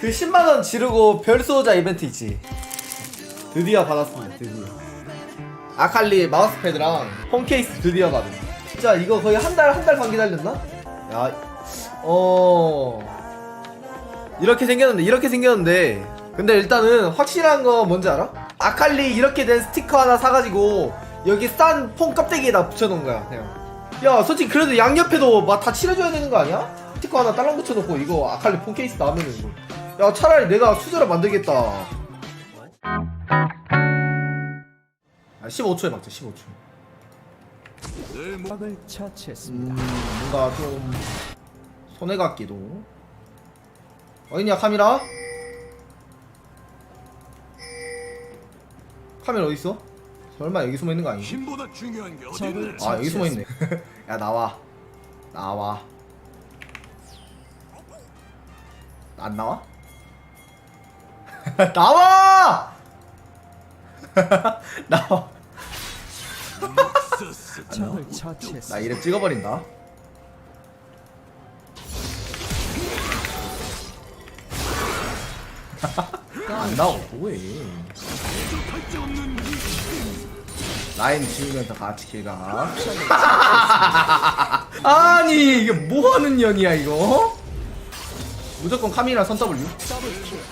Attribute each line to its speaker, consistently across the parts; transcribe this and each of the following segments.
Speaker 1: 그 10만원 지르고 별 수호자 이벤트 있지? 드디어 받았습니다 드디어. 아칼리 마우스 패드랑 홈케이스 드디어 받은. 진짜 이거 거의 한 달 한 달 반 기다렸나? 야어. 이렇게 생겼는데 이렇게 생겼는데. 근데 일단은 확실한 거 뭔지 알아? 아칼리 이렇게 된 스티커 하나 사가지고 여기 싼 폰 껍데기에다 붙여놓은 거야 그냥. 야 솔직히 그래도 양옆에도 막 다 칠해줘야 되는 거 아니야? 스티커 하나 딸랑 붙여놓고 이거 아칼리 폰 케이스 나오면은 이거 야 차라리 내가 수저를 만들겠다 아 15초에 막자 15초
Speaker 2: 적을 처치했습니다.
Speaker 1: 음 뭔가 좀 손해 같기도 어딨냐 카미라? 카미라 어딨어? 설마 여기 숨어있는 거 아니지?
Speaker 3: 힘보다 중요한 게 어디 있나?
Speaker 1: 아 여기 숨어있네 야 나와 나와 안 나와? 나와! 나와.
Speaker 2: 적을 처치했습니다.
Speaker 1: 나 이름 찍어버린다. 안 나오고 뭐해. 라인 지우면서 같이 길가. 아니 이게 뭐 하는 년이야 이거 무조건 카미라 선 W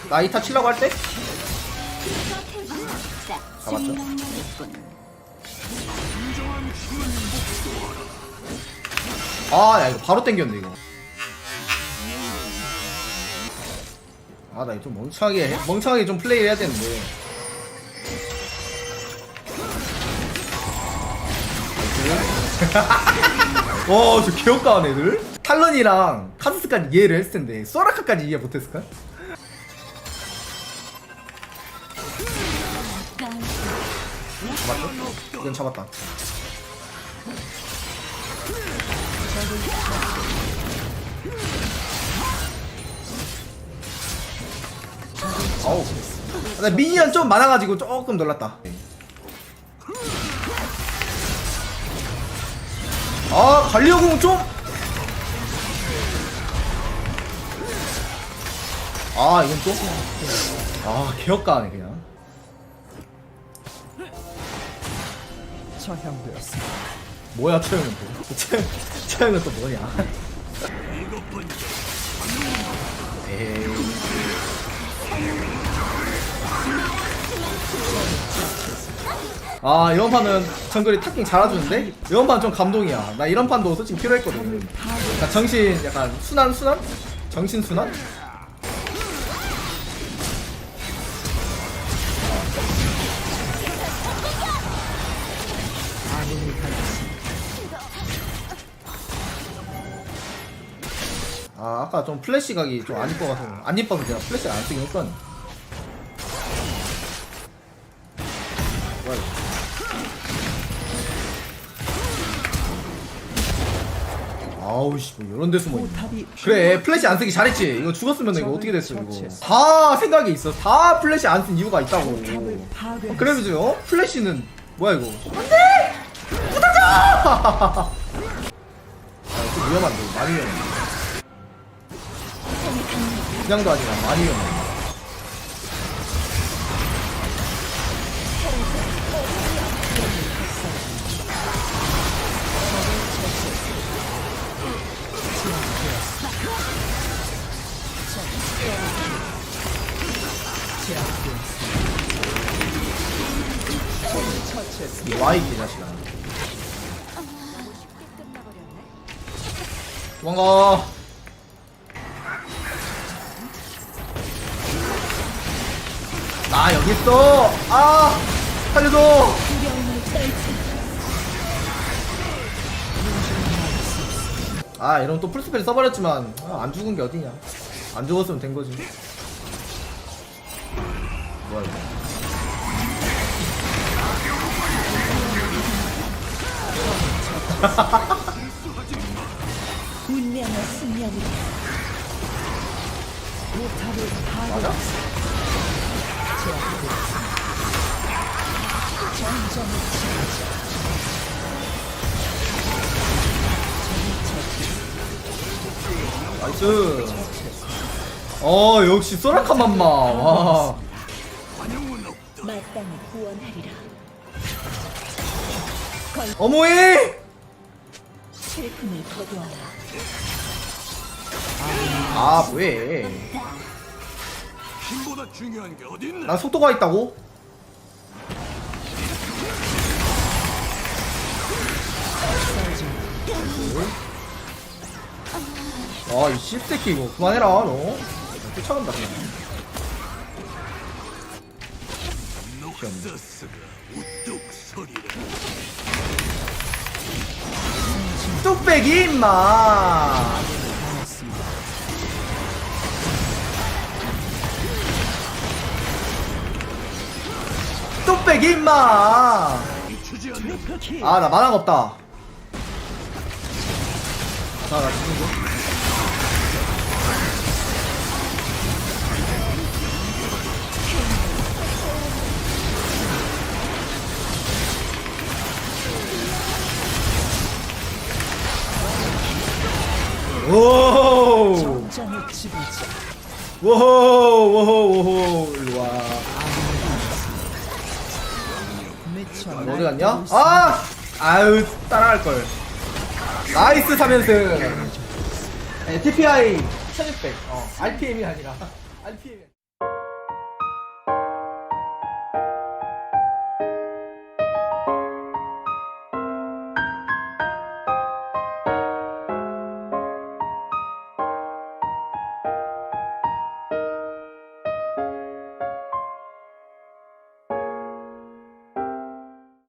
Speaker 1: 나 이타 치려고 할 때? 잡았죠 아, 야, 이거 바로 땡겼네, 이거. 아, 나 이거 좀 멍청하게, 해- 멍청하게 좀 플레이 해야 되는데. 와, 저 개혁가한 애들? 탈런이랑 카스스까지 이해를 했을 텐데, 소라카까지 이해 못했을까? 잡았죠? 이건 잡았다. 어우. 나 미니언 좀 많아가지고 조금 놀랐다. 아, 갈리오공 좀! 아, 이건 또? 아, 개혁가하네, 그냥.
Speaker 2: 처형되었습니다.
Speaker 1: 뭐야, 처형은 또. 처형, 처형은 또 뭐냐. 에이. 아 이번 판은 정글이 탑킹 잘해주는데 이번 판 좀 감동이야 나 이런 판도 솔직히 필요했거든 그러니까 정신 약간 순환 순환? 정신 순환?
Speaker 2: 아
Speaker 1: 아까 좀 플래시 각이 좀 안 이뻐가서 안 이뻐서 제가 플래시를 안 쓰긴 했거든 뭐야 아우 씨 뭐 이런 데 숨어있네.
Speaker 2: 포탑이
Speaker 1: 그래 플래시 안 쓰기 잘했지. 이거 죽었으면 이거 어떻게 됐어 이거. 다 생각이 있어. 다 플래시 안 쓴 이유가 있다고.
Speaker 2: 파괴.
Speaker 1: 그래서 어? 플래시는 뭐야 이거? 안돼 부탁자 아, 좀 위험한데 많이 위험해. 그냥도 아니라 많이 위험해 와이 개자식아. 도망가. 나 여기 있어. 아 살려줘. 아 이러면 또 풀스펠 써버렸지만 아, 안 죽은 게 어디냐. 안 죽었으면 된 거지. 뭐야 이거
Speaker 4: 운명의 승리하리라.
Speaker 2: 포탑을 파괴.
Speaker 1: 맞아? 나이스 어 역시 소라카 맘마 와
Speaker 4: 마땅히 구원하리라.
Speaker 1: 어머이
Speaker 4: 슬픔을 거두어라.
Speaker 1: 아 뭐해
Speaker 3: 힘보다 중요한 게 어딨나?
Speaker 1: 난 속도가 있다고? 아이 씹새끼 이거 그만해라 너 쫓아간다 그냥
Speaker 3: 우뚝
Speaker 1: 뚝배기 임마. 뚝배기 임마.
Speaker 3: 주지 않는
Speaker 1: 아나 만화가 없다. 자나 죽는 거 워호 워호 워호 일로와. 어디 갔냐? 아! 아유 따라갈걸. 나이스 3연승. 네, TPI 1600 어, RPM이 아니라 RPM